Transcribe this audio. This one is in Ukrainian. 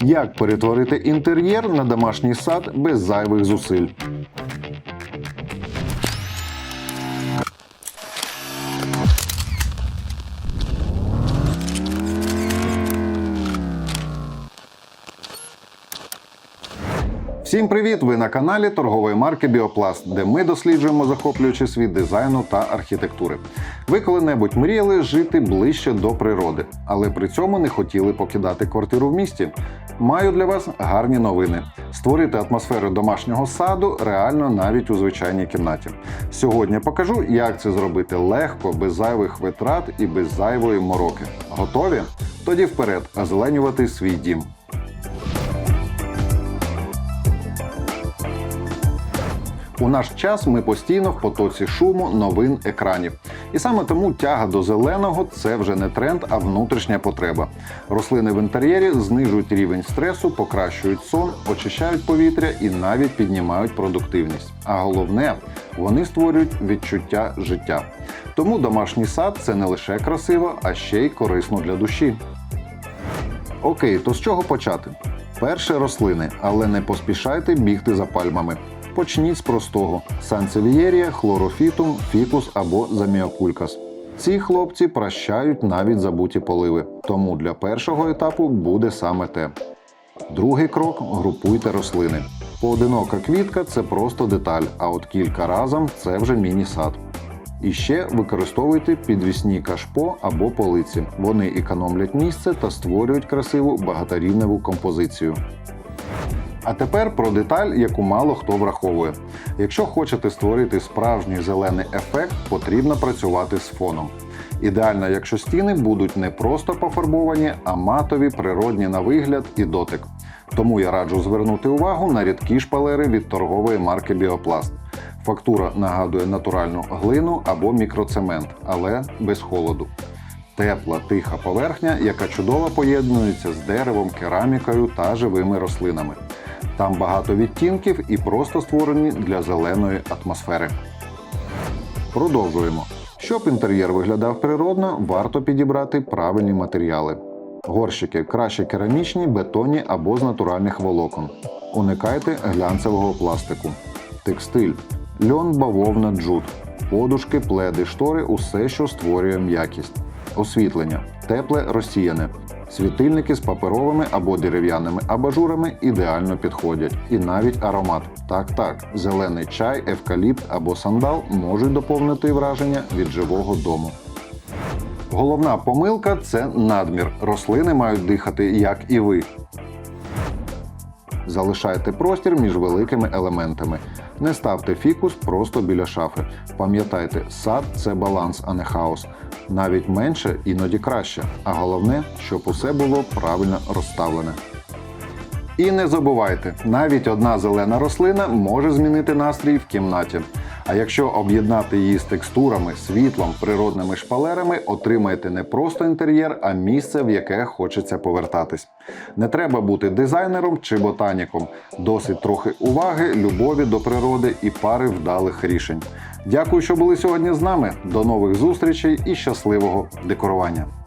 Як перетворити інтер'єр на домашній сад без зайвих зусиль? Всім привіт! Ви на каналі торгової марки Біопласт, де ми досліджуємо захоплюючий світ дизайну та архітектури. Ви коли-небудь мріяли жити ближче до природи, але при цьому не хотіли покидати квартиру в місті. Маю для вас гарні новини: створити атмосферу домашнього саду реально навіть у звичайній кімнаті. Сьогодні покажу, як це зробити легко, без зайвих витрат і без зайвої мороки. Готові? Тоді вперед, озеленювати свій дім. У наш час ми постійно в потоці шуму, новин, екранів. І саме тому тяга до зеленого це вже не тренд, а внутрішня потреба. Рослини в інтер'єрі знижують рівень стресу, покращують сон, очищають повітря і навіть піднімають продуктивність. А головне, вони створюють відчуття життя. Тому домашній сад це не лише красиво, а ще й корисно для душі. Окей, то з чого почати? Перше рослини, але не поспішайте бігти за пальмами. Почніть з простого: сансевієрія, хлорофітум, фікус або заміокулькас. Ці хлопці прощають навіть забуті поливи, тому для першого етапу буде саме те. Другий крок групуйте рослини. Поодинока квітка це просто деталь, а от кілька разом це вже міні-сад. І ще використовуйте підвісні кашпо або полиці. Вони економлять місце та створюють красиву багаторівневу композицію. А тепер про деталь, яку мало хто враховує. Якщо хочете створити справжній зелений ефект, потрібно працювати з фоном. Ідеально, якщо стіни будуть не просто пофарбовані, а матові, природні на вигляд і дотик. Тому я раджу звернути увагу на рідкі шпалери від торгової марки Біопласт. Фактура нагадує натуральну глину або мікроцемент, але без холоду. Тепла, тиха поверхня, яка чудово поєднується з деревом, керамікою та живими рослинами. Там багато відтінків і просто створені для зеленої атмосфери. Продовжуємо. Щоб інтер'єр виглядав природно, варто підібрати правильні матеріали. Горщики краще керамічні, бетонні або з натуральних волокон. Уникайте глянцевого пластику. Текстиль, льон, бавовна, джут, подушки, пледи, штори усе, що створює м'якість. Освітлення, тепле розсіяне. Світильники з паперовими або дерев'яними абажурами ідеально підходять. І навіть аромат. Так, так, зелений чай, евкаліпт або сандал можуть доповнити враження від живого дому. Головна помилка це надмір. Рослини мають дихати, як і ви. Залишайте простір між великими елементами. Не ставте фікус просто біля шафи. Пам'ятайте, сад це баланс, а не хаос. Навіть менше іноді краще. А головне, щоб усе було правильно розставлене. І не забувайте, навіть одна зелена рослина може змінити настрій в кімнаті. А якщо об'єднати її з текстурами, світлом, природними шпалерами, отримаєте не просто інтер'єр, а місце, в яке хочеться повертатись. Не треба бути дизайнером чи ботаніком. Досить трохи уваги, любові до природи і пари вдалих рішень. Дякую, що були сьогодні з нами. До нових зустрічей і щасливого декорування!